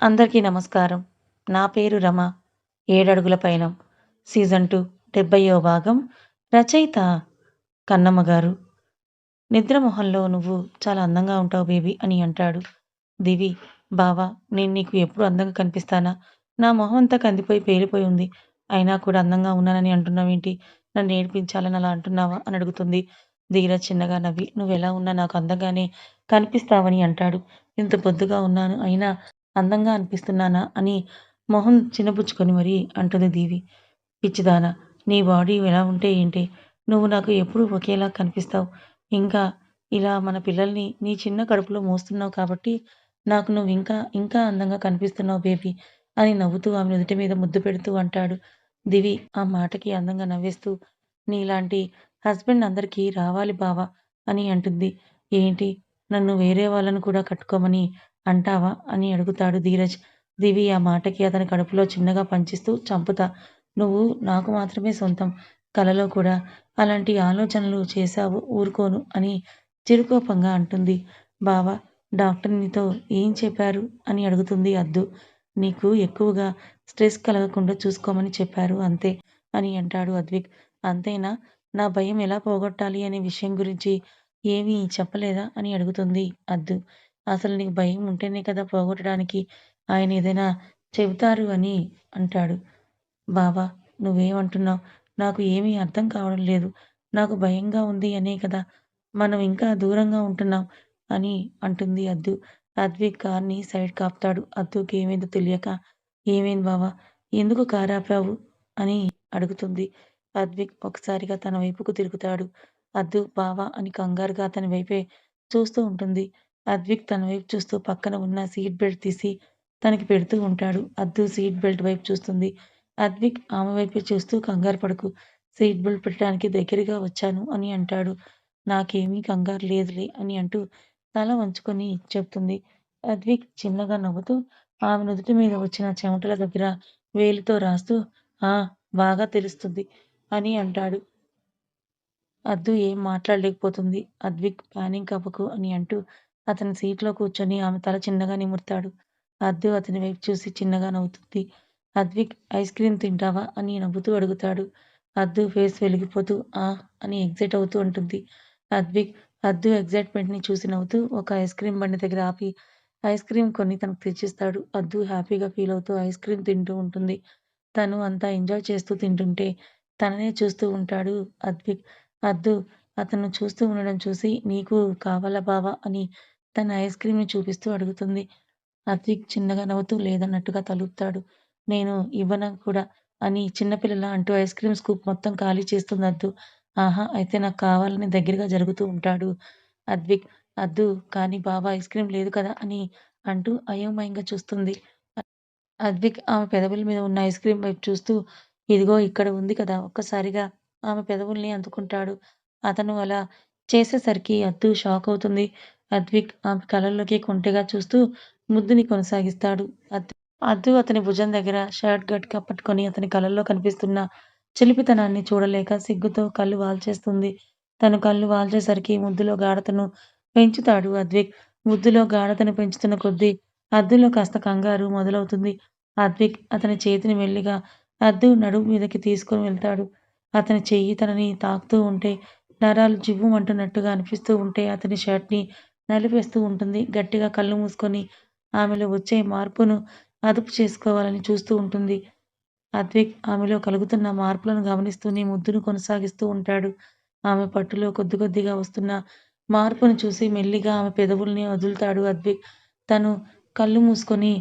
అందరికీ నమస్కారం. నా పేరు రమ. 'ఏడడుగుల పయనం' సీజన్ టూ డెబ్బయో భాగం. రచయిత కన్నమ్మ గారు. నిద్ర మొహంలో నువ్వు చాలా అందంగా ఉంటావు బేబీ అని అంటాడు. దివి బావా నేను నీకు ఎప్పుడు అందంగా కనిపిస్తానా? నా మొహం అంతా కందిపోయి పేలిపోయి ఉంది. అయినా కూడా అందంగా ఉన్నానని అంటున్నావేంటి? నన్ను ఏడిపించాలని అలా అంటున్నావా? అని అడుగుతుంది. ధీరజ్ చిన్నగా నవ్వి నువ్వెలా ఉన్నా నాకు అందంగానే కనిపిస్తావని అంటాడు. ఇంత బొద్దుగా ఉన్నాను అయినా అందంగా అనిపిస్తున్నానా? అని మొహం చిన్నపుచ్చుకొని మరీ అంటుంది దీవి. పిచ్చిదానా! నీ బాడీ ఎలా ఉంటే ఏంటి? నువ్వు నాకు ఎప్పుడూ ఒకేలా కనిపిస్తావు. ఇంకా ఇలా మన పిల్లల్ని నీ చిన్న కడుపులో మోస్తున్నావు కాబట్టి నాకు నువ్వు ఇంకా ఇంకా అందంగా కనిపిస్తున్నావు బేబీ అని నవ్వుతూ ఆమె నుదుటి మీద ముద్దు పెడుతూ అంటాడు. దివి ఆ మాటకి అందంగా నవ్వేస్తూ నీలాంటి హస్బెండ్ అందరికీ రావాలి బావా అని అంటుంది. ఏంటి? నన్ను వేరే వాళ్ళని కూడా కట్టుకోమని అంటావా? అని అడుగుతాడు ధీరజ్. దివి ఆ మాటకి అతని కడుపులో చిన్నగా పంచిస్తూ చంపుతా. నువ్వు నాకు మాత్రమే సొంతం. కలలో కూడా అలాంటి ఆలోచనలు చేశావు ఊరుకోను అని చిరుకోపంగా అంటుంది. బావా డాక్టర్నితో ఏం చెప్పారు? అని అడుగుతుంది అద్దు. నీకు ఎక్కువగా స్ట్రెస్ కలగకుండా చూసుకోమని చెప్పారు అంతే అని అంటాడు అద్విక్. అంతేనా? నా భయం ఎలా పోగొట్టాలి అనే విషయం గురించి ఏమీ చెప్పలేదా? అని అడుగుతుంది అద్దు. అసలు నీకు భయం ఉంటేనే కదా పోగొట్టడానికి ఆయన ఏదైనా చెబుతారు అని అంటాడు. బావా నువ్వేమంటున్నావు? నాకు ఏమీ అర్థం కావడం లేదు. నాకు భయంగా ఉంది అనే కదా మనం ఇంకా దూరంగా ఉంటున్నాం అని అంటుంది అద్దు. అద్విక్ కార్‌ని సైడ్ కాపుతాడు అద్దుకి ఏమైందో తెలియక ఏమైంది బావా? ఎందుకు కారు ఆపావు? అని అడుగుతుంది. అద్విక్ ఒకసారిగా తన వైపుకు తిరుగుతాడు. అద్దు బావా అని కంగారుగా అతని వైపే చూస్తూ ఉంటుంది. అద్విక్ తన వైపు చూస్తూ పక్కన ఉన్న సీట్ బెల్ట్ తీసి తనకి పెడుతూ ఉంటాడు. అద్దు సీట్ బెల్ట్ వైపు చూస్తుంది. అద్విక్ ఆమె వైపు చూస్తూ కంగారు పడకు. సీట్ బెల్ట్ పెట్టడానికి దగ్గరగా వచ్చాను అని అంటాడు. నాకేమీ కంగారు లేదులే అని అంటూ తల వంచుకొని చెప్తుంది. అద్విక్ చిన్నగా నవ్వుతూ ఆమె నుదుటి మీద వచ్చిన చెమటల దగ్గర వేలితో రాస్తూ ఆ! బాగా తెలుస్తుంది అని అంటాడు. అద్దు ఏం మాట్లాడలేకపోతుంది. అద్విక్ పానిక్ అవ్వకు అని అంటూ అతని సీట్లో కూర్చొని ఆమె తల చిన్నగా నిమురుతాడు. అద్దు అతని వైపు చూసి చిన్నగా నవ్వుతుంది. అద్విక్ ఐస్ క్రీమ్ తింటావా? అని నవ్వుతూ అడుగుతాడు. అద్దు ఫేస్ వెలిగిపోతూ ఆ! అని ఎగ్జైట్ అవుతూ ఉంటుంది అద్విక్ అద్దు ఎగ్జైట్‌మెంట్‌ని చూసి నవ్వుతూ ఒక ఐస్ క్రీమ్ బండి దగ్గర ఆపి ఐస్ క్రీమ్ కొన్ని తనకు తెచ్చిస్తాడు. అద్దు హ్యాపీగా ఫీల్ అవుతూ ఐస్ క్రీమ్ తింటూ ఉంటుంది. తను అంతా ఎంజాయ్ చేస్తూ తింటుంటే తననే చూస్తూ ఉంటాడు అద్విక్. అద్దు అతను చూస్తూ ఉండడం చూసి నీకు కావాలా బావా? అని తన ఐస్ క్రీమ్‌ని చూపిస్తూ అడుగుతుంది. అద్విక్ చిన్నగా నవ్వుతూ లేదన్నట్టుగా తలుపుతాడు నేను ఇవ్వను కూడా అని చిన్నపిల్లల అంటూ ఐస్ క్రీమ్ స్కూప్ మొత్తం ఖాళీ చేస్తుంది అద్దు. ఆహా! అయితే నాకు కావాలని దగ్గరగా జరుగుతూ ఉంటాడు అద్విక్. అద్దు కానీ బావ ఐస్ క్రీమ్ లేదు కదా! అని అంటూ అయోమయంగా చూస్తుంది. అద్విక్ ఆమె పెదవుల మీద ఉన్న ఐస్ క్రీమ్ వైపు చూస్తూ ఇదిగో ఇక్కడ ఉంది కదా! ఒక్కసారిగా ఆమె పెదవుల్ని అందుకుంటాడు. అతను అలా చేసేసరికి అద్దు షాక్ అవుతుంది. అద్విక్ ఆమె కళ్ళల్లోకి కొంటెగా చూస్తూ ముద్దుని కొనసాగిస్తాడు. అద్దు అతని భుజం దగ్గర షర్ట్ గట్టిగా పట్టుకొని అతని కళ్ళల్లో కనిపిస్తున్న చిలిపితనాన్ని చూడలేక సిగ్గుతో కళ్ళు వాల్చేస్తుంది. తను కళ్ళు వాల్చేసరికి ముద్దులో గాఢతను పెంచుతాడు అద్విక్. ముద్దులో గాఢతను పెంచుతున్న కొద్దీ అద్దులో కాస్త కంగారు మొదలవుతుంది. అద్విక్ అతని చేతిని మెల్లిగా అద్దు నడుము మీదకి తీసుకొని వెళ్తాడు. అతని చెయ్యి తనని తాకుతూ ఉంటే నరాలు జివ్వుమంటున్నట్టుగా అనిపిస్తూ ఉంటే అతని షర్ట్‌ని నలిపేస్తూ ఉంటుంది. గట్టిగా కళ్ళు మూసుకొని ఆమెలో వచ్చే మార్పును అదుపు చేసుకోవాలని చూస్తూ ఉంటుంది. అద్విక్ ఆమెలో కలుగుతున్న మార్పులను గమనిస్తూనే ముద్దును కొనసాగిస్తూ ఉంటాడు. ఆమె పట్టులో కొద్ది కొద్దిగా వస్తున్న మార్పును చూసి మెల్లిగా ఆమె పెదవుల్ని వదులుతాడు అద్విక్. తను కళ్ళు మూసుకొని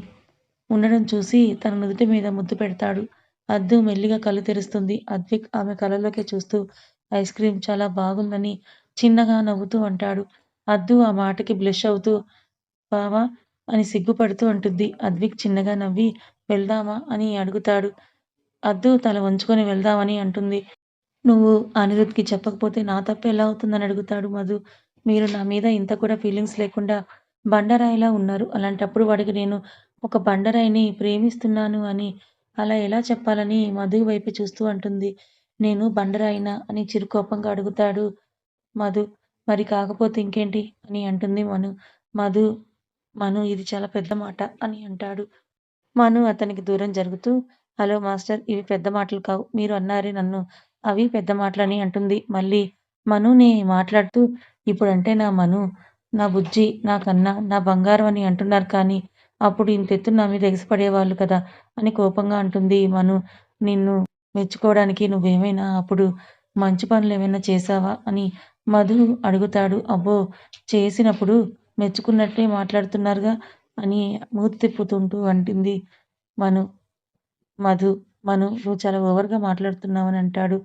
ఉండడం చూసి తన నుదుటి మీద ముద్దు పెడతాడు. అద్దు మెల్లిగా కళ్ళు తెరుస్తుంది. అద్విక్ ఆమె కళ్ళలోకి చూస్తూ ఐస్ క్రీమ్ చాలా బాగుందని చిన్నగా నవ్వుతూ అంటాడు. అద్దు ఆ మాటకి బ్లష్ అవుతూ బావా అని సిగ్గుపడుతూ అంటుంది. అద్విక్ చిన్నగా నవ్వి వెళ్దామా అని అడుగుతాడు. అద్దు తల వంచుకొని వెళ్దామని అంటుంది. నువ్వు అనిరుద్‌కి చెప్పకపోతే నా తప్పు ఎలా అవుతుందని అడుగుతాడు మధు. మీరు నా మీద ఇంత కూడా ఫీలింగ్స్ లేకుండా బండరాయిలా ఉన్నారు. అలాంటప్పుడు వాడికి నేను ఒక బండరాయిని ప్రేమిస్తున్నాను అని అలా ఎలా చెప్పాలని మధు వైపు చూస్తూ అంటుంది. నేను బండరాయినా అని చిరుకోపంగా అడుగుతాడు మధు. మరి కాకపోతే ఇంకేంటి అని అంటుంది మను. మధు మను ఇది చాలా పెద్ద మాట అని అంటాడు. మను అతనికి దూరం జరుగుతూ హలో మాస్టర్ ఇవి పెద్ద మాటలు కావు. మీరు అన్నారే నన్ను అవి పెద్ద మాటలని అంటుంది. మళ్ళీ మనుని మాట్లాడుతూ ఇప్పుడంటే నా మను, నా బుజ్జి, నా కన్నా, నా బంగారం అని అంటున్నారు కానీ అప్పుడు ఇంతెత్తు నా మీద ఎగసిపడేవాళ్ళు కదా అని కోపంగా అంటుంది మను. నిన్ను మెచ్చుకోవడానికి నువ్వేమైనా అప్పుడు మంచి పనులు ఏమైనా చేశావా అని మధు అడుగుతాడు. అబ్బో! చేసినప్పుడు మెచ్చుకున్నట్టే మాట్లాడుతున్నారుగా అని మూతి తిప్పుతుంటూ అంటుంది మను. మధు మను నువ్వు చాలా ఓవర్‌గా మాట్లాడుతున్నావని అంటాడు.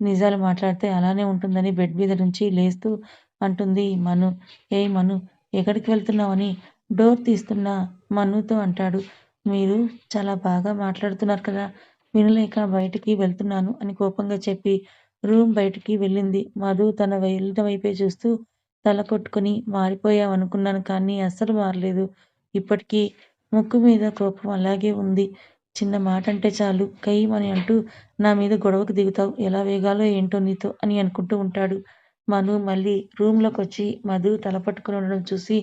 నిజాలు మాట్లాడితే అలానే ఉంటుందని బెడ్ మీద నుంచి లేస్తూ అంటుంది మను. ఏయ్ మను ఎక్కడికి వెళ్తున్నావని డోర్ తీస్తున్న మనుతో అంటాడు. మీరు చాలా బాగా మాట్లాడుతున్నారు కదా! వినలేక బయటికి వెళ్తున్నాను అని కోపంగా చెప్పి రూమ్ బయటికి వెళ్ళింది. మధు తన వెళ్ళిన వైపే చూస్తూ తల కొట్టుకుని మారిపోయావనుకున్నాను కానీ అస్సలు మారలేదు. ఇప్పటికీ ముక్కు మీద కోపం అలాగే ఉంది. చిన్న మాటంటే చాలు కయ్యిమని అంటూ నా మీద గొడవకు దిగుతావు. ఎలా వేగాలో ఏంటో నీతో అని అనుకుంటూ ఉంటాడు. మను మళ్ళీ రూమ్‌లోకొచ్చి మధు తల పట్టుకొని ఉండడం చూసి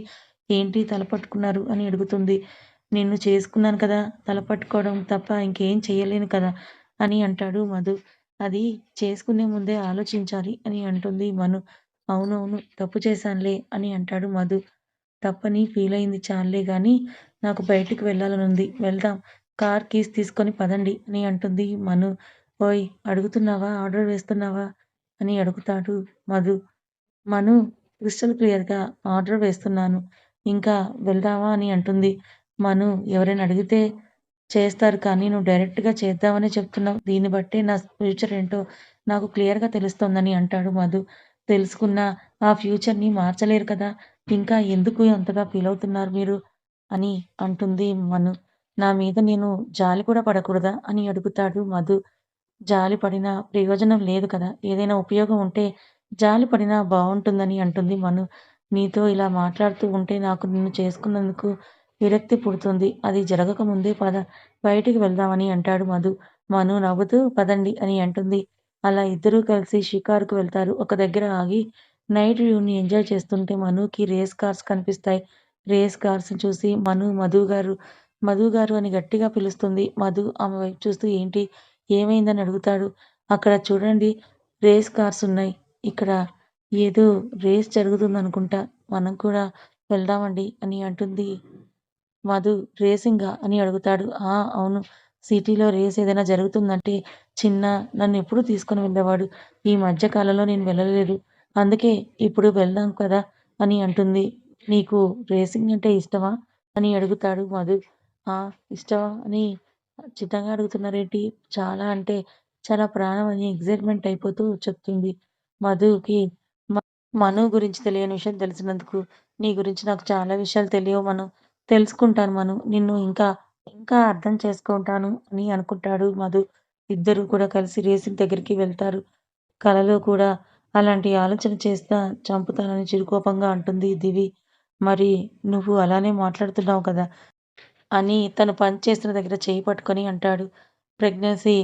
ఏంటి తల పట్టుకున్నారు అని అడుగుతుంది. నిన్ను చేసుకున్నాను కదా! తల పట్టుకోవడం తప్ప ఇంకేం చెయ్యలేను కదా! అని అంటాడు మధు. అది చేసుకునే ముందే ఆలోచించాలి అని అంటుంది మను. అవునవును తప్పు చేశానులే అని అంటాడు మధు. తప్పని ఫీల్ అయింది చాలే కానీ నాకు బయటికి వెళ్ళాలనుంది. వెళ్దాం. కార్ కీస్ తీసుకొని పదండి అని అంటుంది మను. ఓయ్ అడుగుతున్నావా? ఆర్డర్ వేస్తున్నావా? అని అడుగుతాడు మధు. మను క్రిస్టల్ క్లియర్‌గా ఆర్డర్ వేస్తున్నాను. ఇంకా వెళ్దామా అని అంటుంది. మను ఎవరైనా అడిగితే చేస్తారు కానీ నువ్వు డైరెక్ట్‌గా చేద్దామనే చెప్తున్నావు. దీన్ని బట్టే నా ఫ్యూచర్ ఏంటో నాకు క్లియర్‌గా తెలుస్తోందని అంటాడు మధు. తెలుసుకున్నా ఆ ఫ్యూచర్‌ని మార్చలేరు కదా! ఇంకా ఎందుకు అంతగా ఫీలవుతున్నారు మీరు? అని అంటుంది మను. నా మీద నేను జాలి కూడా పడకూడదా? అని అడుగుతాడు మధు. జాలి పడినా ప్రయోజనం లేదు కదా! ఏదైనా ఉపయోగం ఉంటే జాలి పడినా బావుంటుందని అంటుంది మను. నీతో ఇలా మాట్లాడుతూ ఉంటే నాకు నిన్ను చేసుకున్నందుకు విరక్తి పుడుతుంది. అది జరగక ముందే పద బయటికి వెళ్దామని అంటాడు మధు. మను నవ్వుతూ పదండి అని అంటుంది. అలా ఇద్దరూ కలిసి షికారుకు వెళ్తారు. ఒక దగ్గర ఆగి నైట్ వ్యూని ఎంజాయ్ చేస్తుంటే మనుకి రేస్ కార్స్ కనిపిస్తాయి. రేస్ కార్స్ చూసి మను మధు గారు, మధు గారు అని గట్టిగా పిలుస్తుంది. మధు ఆమె వైపు చూస్తూ ఏంటి? ఏమైందని అడుగుతాడు. అక్కడ చూడండి రేస్ కార్స్ ఉన్నాయి. ఇక్కడ ఏదో రేస్ జరుగుతుందనుకుంటా. మనం కూడా వెళ్దామండి అని అంటుంది. మధు రేసింగా అని అడుగుతాడు. ఆ! అవును. సిటీలో రేస్ ఏదైనా జరుగుతుందంటే చిన్న నన్ను ఎప్పుడు తీసుకొని వెళ్ళేవాడు. ఈ మధ్య కాలంలో నేను వెళ్ళలేదు. అందుకే ఇప్పుడు వెళ్దాం కదా! అని అంటుంది. నీకు రేసింగ్ అంటే ఇష్టమా? అని అడుగుతాడు మధు. ఆ! ఇష్టమా అని చిత్తంగా అడుగుతున్నారేంటి? చాలా అంటే చాలా ప్రాణం అని ఎగ్జైట్మెంట్ అయిపోతూ చెప్తుంది. మధుకి మ మను గురించి తెలియని విషయం తెలిసినందుకు నీ గురించి నాకు చాలా విషయాలు తెలియవు మను. తెలుసుకుంటాను మనం నిన్ను ఇంకా, ఇంకా అర్థం చేసుకుంటాను అని అనుకుంటాడు మధు. ఇద్దరూ కూడా కలిసి రేసింగ్ దగ్గరికి వెళ్తారు. కలలో కూడా అలాంటి ఆలోచన చేస్తా చంపుతానని చిరుకోపంగా అంటుంది దివి. మరి నువ్వు అలానే మాట్లాడుతున్నావు కదా! అని తను పని చేస్తున్న దగ్గర చేయి పట్టుకొని అంటాడు. ప్రెగ్నెన్సీ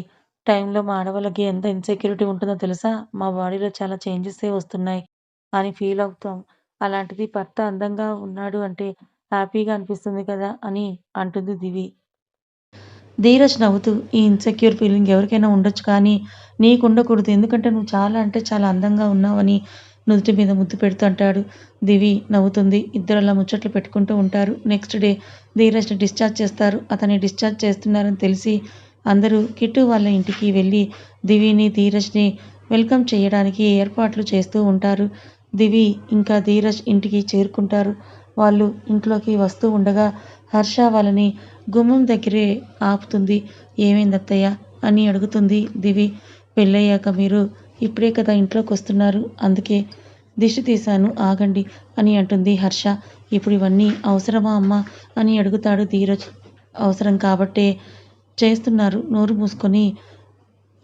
టైంలో మా ఆడవాళ్ళకి ఎంత ఇన్‌సెక్యూరిటీ ఉంటుందో తెలుసా? మా బాడీలో చాలా చేంజెసే వస్తున్నాయి అని ఫీల్ అవుతాం. అలాంటిది భర్త అందంగా ఉన్నాడు అంటే హ్యాపీగా అనిపిస్తుంది కదా! అని అంటుంది దివి. ధీరజ్ నవ్వుతూ ఈ ఇన్‌సెక్యూర్ ఫీలింగ్ ఎవరికైనా ఉండొచ్చు కానీ నీకు ఉండకూడదు ఎందుకంటే నువ్వు చాలా అంటే చాలా అందంగా ఉన్నావని నుదుటి మీద ముద్దు పెడుతూ అంటాడు. దివి నవ్వుతుంది. ఇద్దరు అలా ముచ్చట్లు పెట్టుకుంటూ ఉంటారు. నెక్స్ట్ డే ధీరజ్‌ని డిశ్చార్జ్ చేస్తారు. అతన్ని డిశ్చార్జ్ చేస్తున్నారని తెలిసి అందరూ కిట్టు వాళ్ళ ఇంటికి వెళ్ళి దివిని, ధీరజ్‌ని వెల్కమ్ చేయడానికి ఏర్పాట్లు చేస్తూ ఉంటారు. దివి ఇంకా ధీరజ్ ఇంటికి చేరుకుంటారు. వాళ్ళు ఇంట్లోకి వస్తూ ఉండగా హర్ష వాళ్ళని గుమ్మం దగ్గరే ఆపుతుంది. ఏమైందత్తయ్య? అని అడుగుతుంది దివి. పెళ్ళయ్యాక మీరు ఇప్పుడే కదా ఇంట్లోకి వస్తున్నారు అందుకే దిష్టి తీశాను ఆగండి అని అంటుంది హర్ష. ఇప్పుడు ఇవన్నీ అవసరమా అమ్మా? అని అడుగుతాడు ధీరజ్. అవసరం కాబట్టే చేస్తున్నారు. నోరు మూసుకొని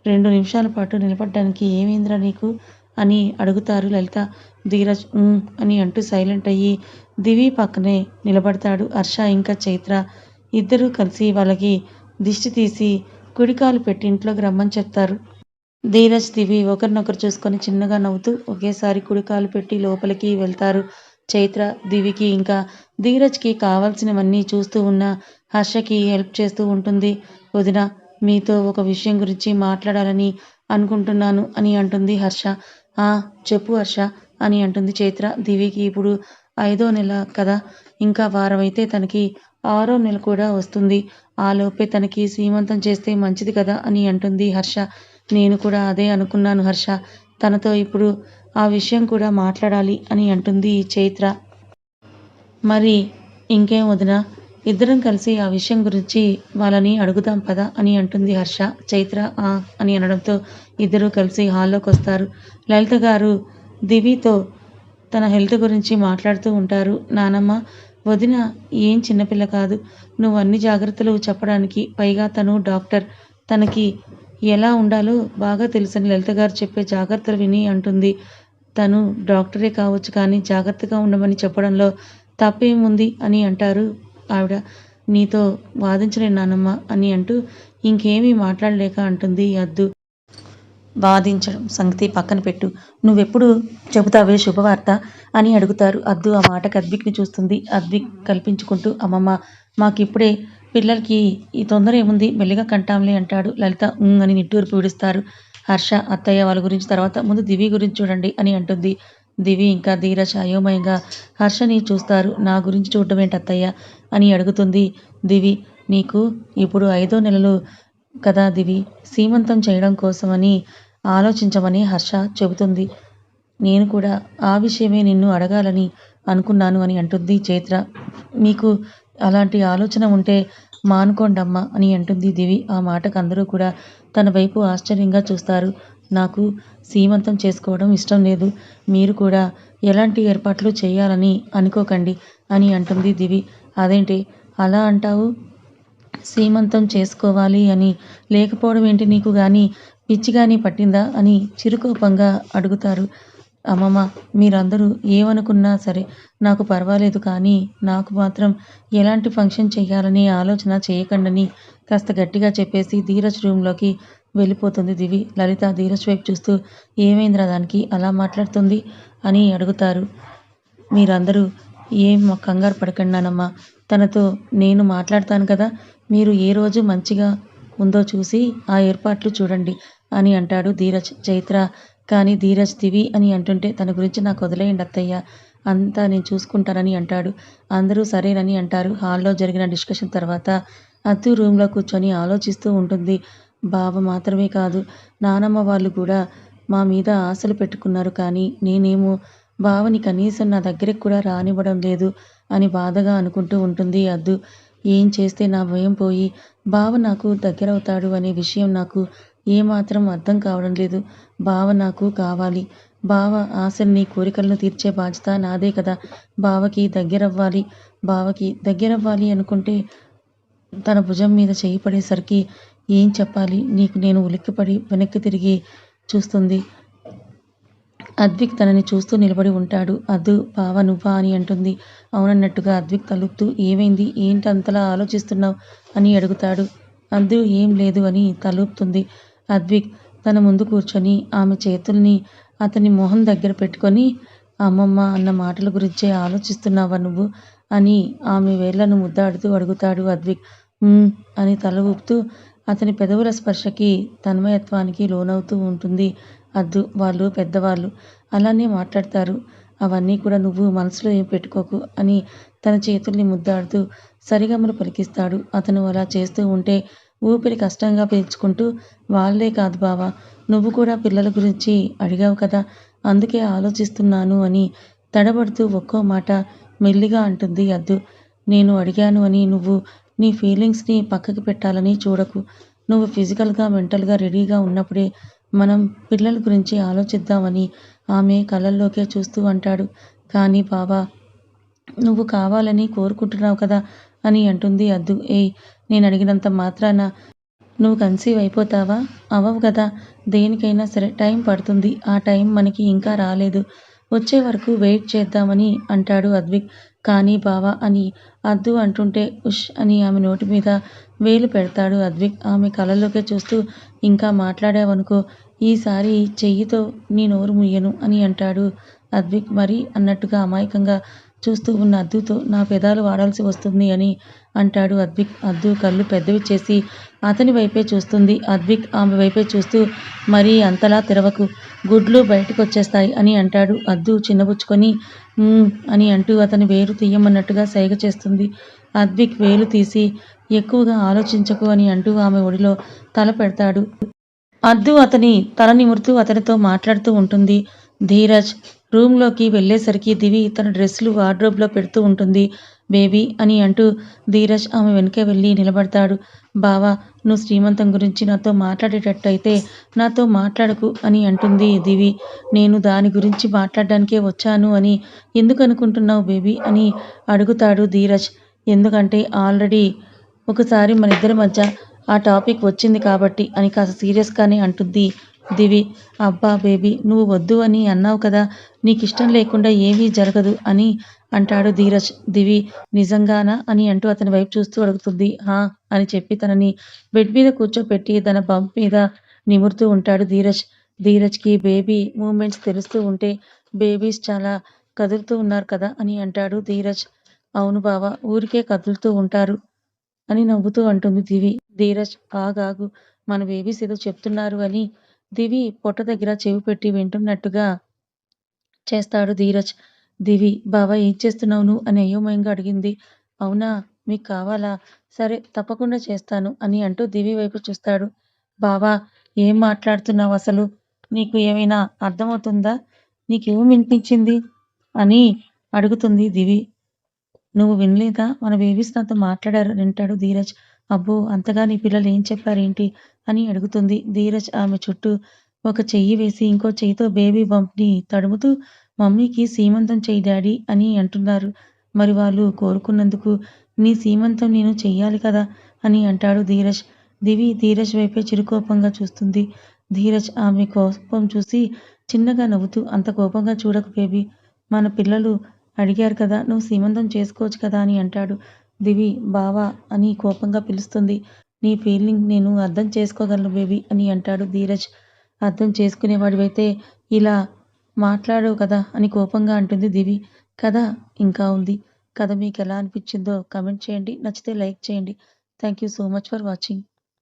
రెండు నిమిషాల పాటు నిలబడ్డానికి ఏమైందిరా నీకు? అని అడుగుతారు లలిత. ధీరజ్ అని అంటూ సైలెంట్ అయ్యి దివి పక్కనే నిలబడతాడు. హర్ష ఇంకా చైత్ర ఇద్దరూ కలిసి వాళ్ళకి దిష్టి తీసి కుడికాలు పెట్టి ఇంట్లోకి రమ్మని చెప్తారు. ధీరజ్, దివి ఒకరినొకరు చూసుకొని చిన్నగా నవ్వుతూ ఒకేసారి కుడికాలు పెట్టి లోపలికి వెళ్తారు. చైత్ర దివికి ఇంకా ధీరజ్కి కావాల్సినవన్నీ చూస్తూ ఉన్న హర్షకి హెల్ప్ చేస్తూ ఉంటుంది వదిన మీతో ఒక విషయం గురించి మాట్లాడాలని అనుకుంటున్నాను అని అంటుంది హర్ష ఆ చెప్పు హర్ష అని అంటుంది చైత్ర. దివికి ఇప్పుడు ఐదో నెల కదా. ఇంకా వారం అయితే తనకి ఆరో నెల కూడా వస్తుంది. ఆలోపే తనకి సీమంతం చేస్తే మంచిది కదా అని అంటుంది హర్ష. నేను కూడా అదే అనుకున్నాను హర్ష. తనతో ఇప్పుడు ఆ విషయం కూడా మాట్లాడాలి అని అంటుంది చైత్ర. మరి ఇంకేం వదినా? ఇద్దరం కలిసి ఆ విషయం గురించి వాళ్ళని అడుగుదాం పదా అని అంటుంది హర్ష. చైత్ర ఆ అని అనడంతో ఇద్దరూ కలిసి హాల్లోకి వస్తారు. లలిత గారు దివితో తన హెల్త్ గురించి మాట్లాడుతూ ఉంటారు. నానమ్మ వదిన ఏం చిన్నపిల్ల కాదు. నువ్వు అన్ని జాగ్రత్తలు చెప్పడానికి పైగా తను డాక్టర్. తనకి ఎలా ఉండాలో బాగా తెలుసని లలిత గారు చెప్పే జాగ్రత్తలు విని అంటుంది. తను డాక్టరే కావచ్చు కానీ జాగ్రత్తగా ఉండమని చెప్పడంలో తప్పేముంది అని అంటారు ఆవిడ నీతో వాదించలేను నానమ్మ అని అంటూ ఇంకేమీ మాట్లాడలేక అంటుంది అద్దు. వాదించడం సంగతి పక్కన పెట్టు. నువ్వెప్పుడు చెబుతావే శుభవార్త అని అడుగుతారు అద్దు. ఆ మాటకి అద్విక్ని చూస్తుంది. అద్విక్ కల్పించుకుంటూ అమ్మమ్మ మాకిప్పుడే పిల్లలకి ఈ తొందర ఏముంది? మెల్లిగా కంటాంలే అంటాడు లలిత. ఉమ్ అని నిట్టూర్పు విడుస్తారు. హర్ష అత్తయ్య వాళ్ళ గురించి తర్వాత ముందు దివి గురించి చూడండి అని అంటుంది. దివి ఇంకా ధీరజ్ అయోమయంగా హర్షని చూస్తారు. నా గురించి చూడడం ఏంటి అని అడుగుతుంది దివి. నీకు ఇప్పుడు ఐదో నెలలు కదా దివి? సీమంతం చేయడం కోసమని ఆలోచించమని హర్ష చెబుతుంది. నేను కూడా ఆ విషయమే నిన్ను అడగాలని అనుకున్నాను అని అంటుంది చైత్ర. మీకు అలాంటి ఆలోచన ఉంటే మానుకోండమ్మా అని అంటుంది దివి. ఆ మాటకు అందరూ కూడా తన వైపు ఆశ్చర్యంగా చూస్తారు. నాకు సీమంతం చేసుకోవడం ఇష్టం లేదు. మీరు కూడా ఎలాంటి ఏర్పాట్లు చేయాలని అనుకోకండి అని అంటుంది దివి. అదేంటి? అలా అంటావు? సీమంతం చేసుకోవాలి అని లేకపోవడం ఏంటి నీకు కానీ పిచ్చి కానీ పట్టిందా అని చిరుకోపంగా అడుగుతారు. అమ్మమ్మ మీరందరూ ఏమనుకున్నా సరే నాకు పర్వాలేదు కానీ నాకు మాత్రం ఎలాంటి ఫంక్షన్ చేయాలనే ఆలోచన చేయకండని కాస్త గట్టిగా చెప్పేసి ధీరజ్ రూమ్లోకి వెళ్ళిపోతుంది దివి. లలిత ధీరజ్ వైపు చూస్తూ ఏమైందిరా దానికి? అలా మాట్లాడుతుంది? అని అడుగుతారు. మీరందరూ ఏం కంగారు పడకండానమ్మా తనతో నేను మాట్లాడతాను కదా. మీరు ఏ రోజు మంచిగా ఉందో చూసి ఆ ఏర్పాట్లు చూడండి అని అంటాడు ధీరజ్. చైత్ర కానీ ధీరజ్ దివి అని అంటుంటే తన గురించి నాకు వదిలేయండి అత్తయ్య. అంతా నేను చూసుకుంటానని అంటాడు. అందరూ సరేనని అంటారు. హాల్లో జరిగిన డిస్కషన్ తర్వాత అత్తు రూమ్లో కూర్చొని ఆలోచిస్తూ ఉంటుంది. బావ మాత్రమే కాదు నానమ్మ వాళ్ళు కూడా మా మీద ఆశలు పెట్టుకున్నారు. కానీ నేనేమో బావని కనీసం నా దగ్గరికి కూడా రానివ్వడం లేదు అని బాధగా అనుకుంటూ ఉంటుంది అద్దు. ఏం చేస్తే నా భయం పోయి బావ నాకు దగ్గరవుతాడు అనే విషయం నాకు ఏమాత్రం అర్థం కావడం లేదు. బావ నాకు కావాలి. బావ ఆశల్ని కోరికలను తీర్చే బాధ్యత నాదే కదా. బావకి దగ్గరవ్వాలి. బావకి దగ్గరవ్వాలి అనుకుంటే తన భుజం మీద చేయి పడేసరికి ఏం చెప్పాలి? నీకు నేను ఉలిక్కిపడి వెనక్కి తిరిగి చూస్తుంది. అద్విక్ తనని చూస్తూ నిలబడి ఉంటాడు. అద్దు బావ నువ్వా అని అంటుంది. అవునన్నట్టుగా అద్విక్ తలుపుతూ ఏమైంది? ఏంటి అంతలా ఆలోచిస్తున్నావు? అని అడుగుతాడు. అద్దు ఏం లేదు అని తలుపుతుంది. అద్విక్ తన ముందు కూర్చొని ఆమె చేతుల్ని అతని మొహం దగ్గర పెట్టుకొని అమ్మమ్మ అన్న మాటల గురించే ఆలోచిస్తున్నావా నువ్వు? అని ఆమె వేళ్ళను ముద్దాడుతూ అడుగుతాడు అద్విక్. అని తల ఊపుతూ అతని పెదవుల స్పర్శకి తన్మయత్వానికి లోనవుతూ ఉంటుంది. అద్దు వాళ్ళు పెద్దవాళ్ళు అలానే మాట్లాడతారు. అవన్నీ కూడా నువ్వు మనసులో ఏం పెట్టుకోకు అని తన చేతుల్ని ముద్దాడుతూ సరిగమలు పలికిస్తాడు. అతను అలా చేస్తూ ఉంటే ఊపిరి కష్టంగా పీల్చుకుంటూ వాళ్ళే కాదు బావా నువ్వు కూడా పిల్లల గురించి అడిగావు కదా అందుకే ఆలోచిస్తున్నాను అని తడబడుతూ ఒక్కో మాట మెల్లిగా అంటుంది అద్దు. నేను అడిగాను అని నువ్వు నీ ఫీలింగ్స్ని పక్కకి పెట్టాలని చూడకు. నువ్వు ఫిజికల్గా మెంటల్గా రెడీగా ఉన్నప్పుడే మనం పిల్లల గురించి ఆలోచిద్దామని ఆమె కళ్ళల్లోకే చూస్తూ అంటాడు. కానీ బాబా నువ్వు కావాలని కోరుకుంటున్నావు కదా అని అంటుంది అద్దు. ఏయ్ నేను అడిగినంత మాత్రాన నువ్వు కన్సీవ్ అయిపోతావా? అవ్వవు కదా దేనికైనా సరే టైం పడుతుంది. ఆ టైం మనకి ఇంకా రాలేదు. వచ్చే వరకు వెయిట్ చేద్దామని అంటాడు అద్విక్. కానీ బావా అని అద్దు అంటుంటే ఉష్ అని ఆమె నోటి మీద వేలు పెడతాడు అద్విక్. ఆమె కళ్ళలోకే చూస్తూ ఇంకా మాట్లాడావనుకో ఈసారి చెయ్యితో నీ నోరు ముయ్యను అని అంటాడు అద్విక్. మరి అన్నట్టుగా అమాయకంగా చూస్తూ ఉన్న అద్దుతో నా పెదాలు వాడాల్సి వస్తుంది అని అంటాడు అద్విక్. అద్దు కళ్ళు పెద్దవి చేసి అతని వైపే చూస్తుంది. అద్విక్ ఆమె వైపే చూస్తూ మరీ అంతలా తెరవకు. గుడ్లు బయటకు వచ్చేస్తాయి అని అంటాడు అద్దు చిన్నబుచ్చుకొని. అని అంటూ అతని వేలు తీయమన్నట్టుగా సైగ చేస్తుంది. అద్విక్ వేలు తీసి ఎక్కువగా ఆలోచించకు అని అంటూ ఆమె ఒడిలో తల పెడతాడు. అద్దు అతని తల నిమురుతూ అతనితో మాట్లాడుతూ ఉంటుంది. ధీరజ్ రూమ్లోకి వెళ్ళేసరికి దివి తన డ్రెస్సులు వార్డ్రోబ్లో పెడుతూ ఉంటుంది. బేబీ అని అంటూ ధీరజ్ ఆమె వెనుకే వెళ్ళి నిలబడతాడు. బావా నువ్వు శ్రీమంతం గురించి నాతో మాట్లాడేటట్టయితే నాతో మాట్లాడకు అని అంటుంది దివి. నేను దాని గురించి మాట్లాడడానికే వచ్చాను అని ఎందుకు అనుకుంటున్నావు బేబీ అని అడుగుతాడు ధీరజ్. ఎందుకంటే ఆల్రెడీ ఒకసారి మన ఇద్దరి మధ్య ఆ టాపిక్ వచ్చింది కాబట్టి అని కాస్త సీరియస్గానే అంటుంది దివి అబ్బా బేబీ నువ్వు వద్దు అని అన్నావు కదా నీకు ఇష్టం లేకుండా ఏమీ జరగదు అని అంటాడు ధీరజ్. దివి నిజంగానా? అని అంటూ అతని వైపు చూస్తూ అడుగుతుంది. హా అని చెప్పి తనని బెడ్ మీద కూర్చోపెట్టి తన బంప్ మీద నిమురుతూ ఉంటాడు ధీరజ్. ధీరజ్కి బేబీ మూమెంట్స్ తెలుస్తూ ఉంటే బేబీస్ చాలా కదులుతూ ఉన్నారు కదా అని అంటాడు ధీరజ్. అవును బావా ఊరికే కదులుతూ ఉంటారు అని నవ్వుతూ అంటుంది దివి. ధీరజ్ ఆగాగు మన బేబీస్ ఏదో చెప్తున్నారు అని దివి పొట్ట దగ్గర చెవి పెట్టి వింటున్నట్టుగా చేస్తాడు ధీరజ్. దివి బావా ఏం చేస్తున్నావు నువ్వు? అని అయోమయంగా అడిగింది. అవునా మీకు కావాలా? సరే తప్పకుండా చేస్తాను అని అంటూ దివి వైపు చూస్తాడు. బావా ఏం మాట్లాడుతున్నావు అసలు? నీకు ఏమైనా అర్థమవుతుందా? నీకేం వినిపించింది? అని అడుగుతుంది దివి. నువ్వు వినలేదా? మన బేబీస్ నాతో మాట్లాడారు వింటాడు ధీరజ్. అబ్బో అంతగా నీ పిల్లలు ఏం చెప్పారేంటి? అని అడుగుతుంది ధీరజ్ ఆమె చుట్టూ. ఒక చెయ్యి వేసి ఇంకో చెయ్యితో బేబీ బంప్ని తడుముతూ మమ్మీకి సీమంతం చెయ్యి డాడీ అని అంటున్నారు. మరి వాళ్ళు కోరుకున్నందుకు నీ సీమంతం నేను చెయ్యాలి కదా అని అంటాడు ధీరజ్. దివి ధీరజ్ వైపే చిరుకోపంగా చూస్తుంది. ధీరజ్ ఆమె కోపం చూసి చిన్నగా నవ్వుతూ అంత కోపంగా చూడకు బేబీ. మన పిల్లలు అడిగారు కదా నువ్వు సీమంతం చేసుకోవచ్చు కదా అని అంటాడు. దివి బావా అని కోపంగా పిలుస్తుంది. నీ ఫీలింగ్ నేను అర్థం చేసుకోగలను బేబీ అని అంటాడు ధీరజ్. అర్థం చేసుకునేవాడివైతే ఇలా మాట్లాడవు కదా అని కోపంగా అంటుంది దివి. కథ ఇంకా ఉంది. కథ మీకు ఎలా అనిపించిందో కమెంట్ చేయండి. నచ్చితే లైక్ చేయండి. Thank you so much for watching.